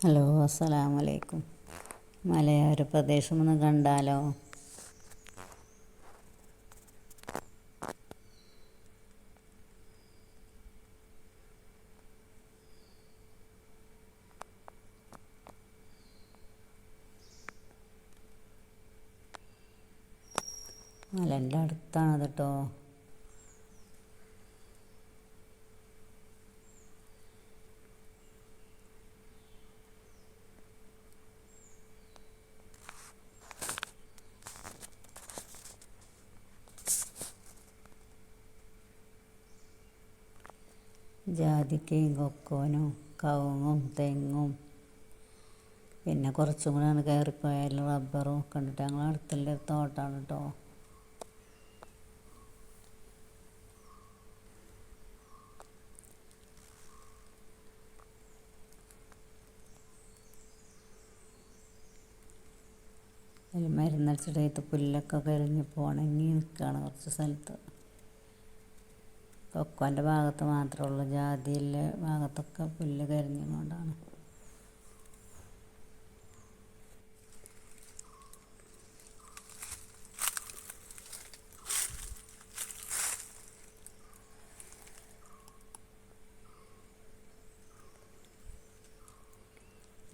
Hello അസ്സലാമു അലൈക്കും മലയോര പ്രദേശം ഒന്ന് കണ്ടാലോ? മലന്റെ അടുത്താണ് കേട്ടോ ജാതിക്കയും കൊക്കോനും കവുങ്ങും തെങ്ങും. പിന്നെ കുറച്ചും കൂടെ കയറിപ്പോയാൽ റബ്ബറും ഒക്കെ ഉണ്ടിട്ട് ഞങ്ങൾ അടുത്തുള്ള ഒരു തോട്ടമാണ് കേട്ടോ. മരുന്നടിച്ചിട്ട് പുല്ലൊക്കെ കരിഞ്ഞ് പോകണമെങ്കിൽ നിൽക്കുകയാണ് കുറച്ച് സ്ഥലത്ത്. കൊക്കോന്റെ ഭാഗത്ത് മാത്രമേ ഉള്ളൂ. ജാതിയിലെ ഭാഗത്തൊക്കെ പുല്ല് കരിഞ്ഞുകൊണ്ടാണ്.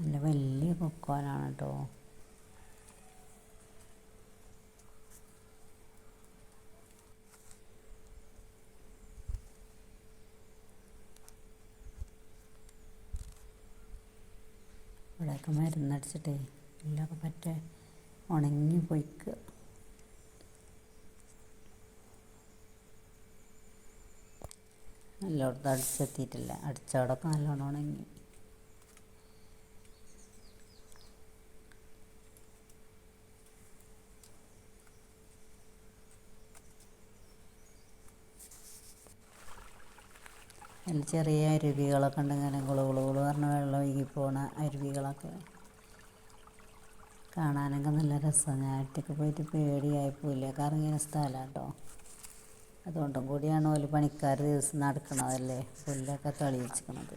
നല്ല വലിയ കൊക്കോനാണ് കേട്ടോ. ഇവിടെയൊക്കെ മരുന്നടിച്ചിട്ടേ എല്ലൊക്കെ പറ്റേ ഉണങ്ങി പൊയ്ക്കുക എല്ലായിടത്തും അടിച്ചെത്തിയിട്ടില്ല. അടിച്ചവിടൊക്കെ നല്ലോണം ഉണങ്ങി. ചെറിയ അരുവികളൊക്കെ ഉണ്ട്. ഇങ്ങനെ ഗുളു ഗുളു ഗുളു പറഞ്ഞ വെള്ളം ഒഴുകി പോണ അരുവികളൊക്കെ. കാണാനൊക്കെ നല്ല രസമാണ്. ഞാൻ ഒറ്റയ്ക്ക് പോയിട്ട് പേടിയായി കാരണം ഇങ്ങനെ സ്ഥലമാണ് കേട്ടോ അതുകൊണ്ടും കൂടിയാണ് ഓൽ പണിക്കാർ ദിവസം നടക്കണതല്ലേ? പുല്ലൊക്കെ തെളിയിച്ചിക്കണത്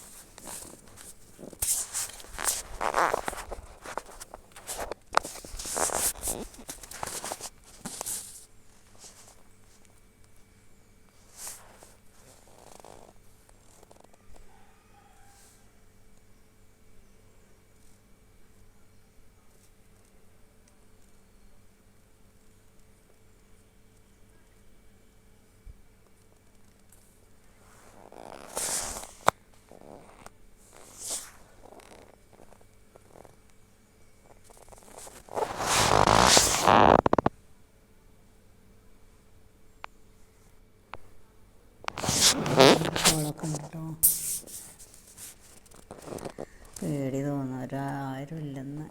പേടി തോന്നുന്നു. ഒരാരും ഇല്ലെന്ന്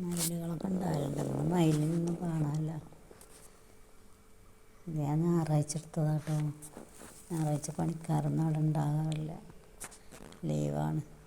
മയിലുകളൊക്കെ ഇന്ന് മയിലിനൊന്നും കാണാനില്ല. ഇത് ഞാൻ ഞായറാഴ്ച എടുത്തതാട്ടോ. ഞായറാഴ്ച പണിക്കാരൊന്നും അവിടെ ഉണ്ടാകാറില്ല. ലീവാണ്.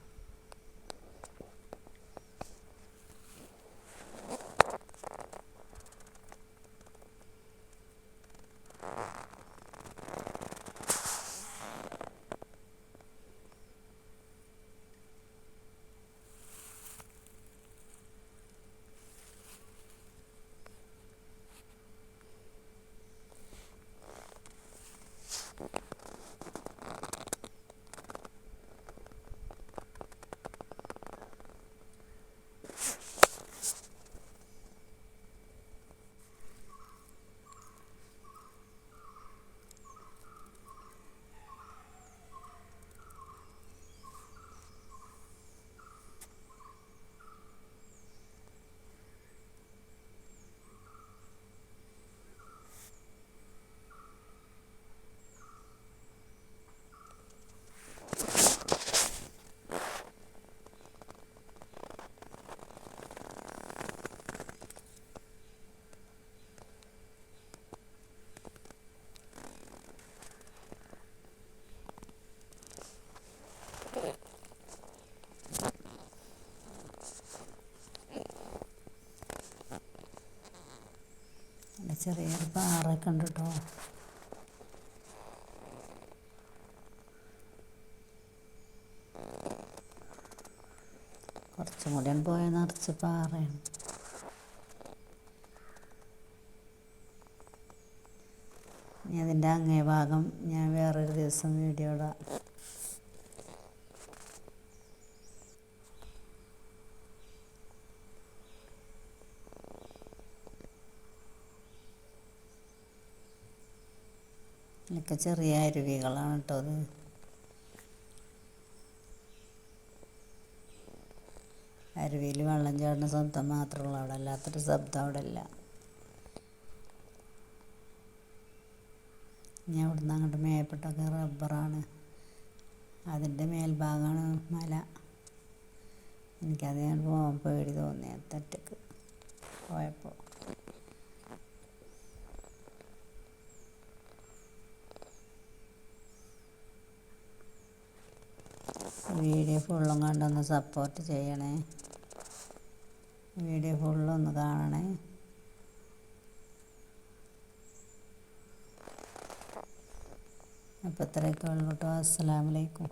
ചെറിയൊരു പാറയൊക്കെ ഉണ്ട് കേട്ടോ. കുറച്ചും കൂടി പോയാൽ നിറച്ച് പാറയാണ്. ഇനി അതിന്റെ അങ്ങേ ഭാഗം ഞാൻ വേറൊരു ദിവസം വീഡിയോ ഇടാം. ഇതൊക്കെ ചെറിയ അരുവികളാണ് കേട്ടോ അത്. അരുവിയിൽ വെള്ളം ചാടുന്ന ശബ്ദം മാത്രമുള്ളൂ അവിടെ അല്ലാത്തൊരു ശബ്ദം അവിടെ ഇല്ല. ഞാൻ അവിടുന്ന് അങ്ങോട്ട് മേപ്പെട്ടൊക്കെ റബ്ബറാണ്. അതിന്റെ മേൽഭാഗമാണ് മല. എനിക്കത് ഞാൻ പോകാൻ പേടി തോന്നി ഒറ്റയ്ക്ക് പോയപ്പോൾ. വീഡിയോ ഫുള്ളും കണ്ടൊന്ന് സപ്പോർട്ട് ചെയ്യണേ. വീഡിയോ ഫുള്ളൊന്ന് കാണണേ. അപ്പോൾ ഇത്രയൊക്കെ ഉള്ളൂ കേട്ടോ അസ്സലാമലൈക്കും